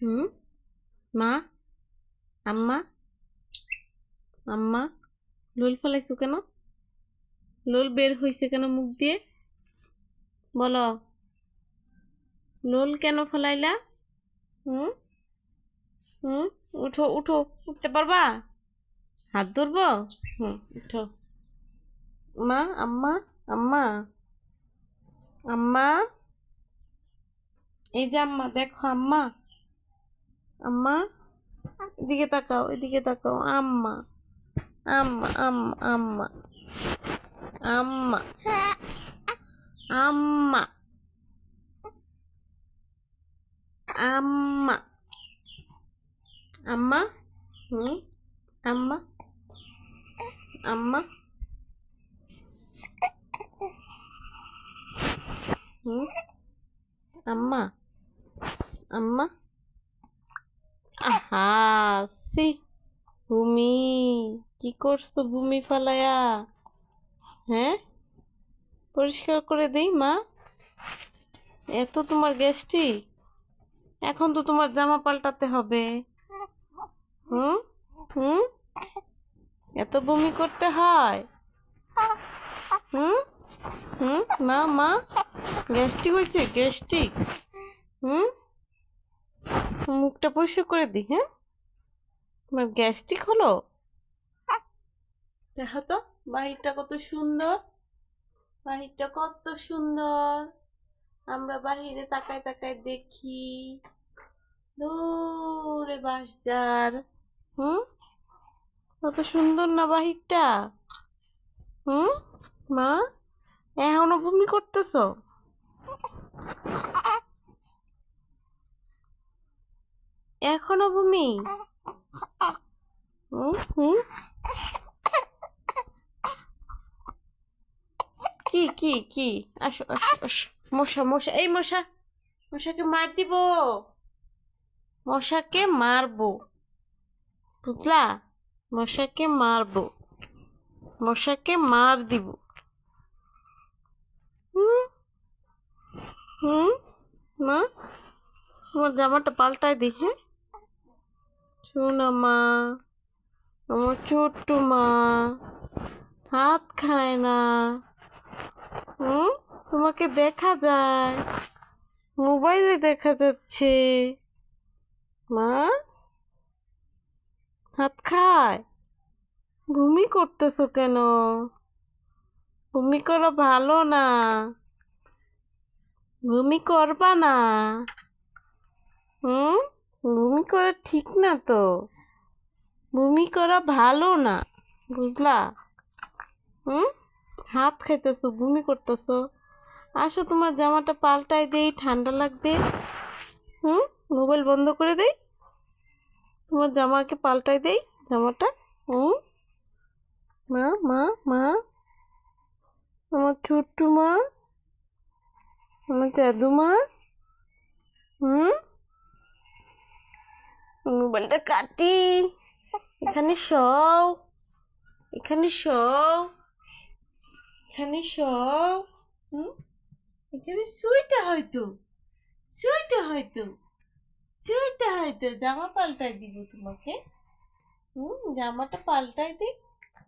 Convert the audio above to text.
হুম মা আম্মা আম্মা লোল ফেলাইছো কেন লোল বের হয়েছে কেন মুখ দিয়ে বলো লোল কেন ফেলাইলা হুম হুম উঠো উঠো উঠতে পারবা হাত ধরবো হুম উঠো মা আম্মা আম্মা আম্মা এই যে আম্মা দেখো আম্মা আম্মা এদিকে তাকাও এদিকে তাকাও আম্মা আম্মা আম্মা আম্মা আম্মা আম্মা আম্মা আম্মা হুম আম্মা আম্মা হুম আম্মা আম্মা আহা সি ভূমি, কি করছ ভূমি ফালায়া? হ্যাঁ? পরিষ্কার করে দেই, মা। এত তোমার গ্যাস্ট্রিক। এখন তো তোমার জামা পাল্টাতে হবে। হুম? হুম? এত বমি করতে হয়? হুম? হুম? মা মা। গ্যাস্ট্রিক হয়েছে? গ্যাস্ট্রিক। হুম? মুখটা পরিষ্কার করে দিই হ্যাঁ? তোমার গ্যাস্ট্রিক হলো? দেখো তো বাহিরটা কত সুন্দর। বাহিরটা কত সুন্দর। আমরা বাহিরে তাকায় তাকায় দেখি। দূরে বাসজার হুম? কত সুন্দর না বাহিরটা? হুম? মা এখনও বমি করতেছো? এখনও হুম কি কি কি? আসো আসো আসো। মশা মশা, এই মশা। মশাকে মার দিব। মশাকে মারবো। বুঝলা মশাকে মারবো। মশাকে মার দিব। হুম হুম, মা, তোমার জামাটা পাল্টায় দি হ্যাঁ? শোনা মা আমার ছোট্ট মা, হাত খায় না। হুম? তোমাকে দেখা যায়। মোবাইলে দেখা যাচ্ছে। মা? হাত খায়? ভূমি করতেছো কেন? ভূমি করা ভালো না। ভূমি করবা না। হুম? ভূমি করা ঠিক না তো? ভূমি করা ভালো না, বুঝলা? হুম? হাত খাইতেছো, ভূমি করতেছো। আসো, তোমার জামাটা পাল্টাই দেই, ঠান্ডা লাগবে। হুম? মোবাইল বন্ধ করে দেই। তোমার জামাকে পাল্টাই দেই, জামাটা। হুম? মা মা মা। আমার ছোট্ট মা। আমার জাদু মা। হুম? মোবাইলটা কাটি। এখানে সও এখানে সও এখানে সও হুম? এখানে শুইতে হয়তো। শুইতে হয়তো। শুইতে হয়তো। জামা পাল্টাই দিব তোমাকে। হুম, জামাটা পাল্টাই দিই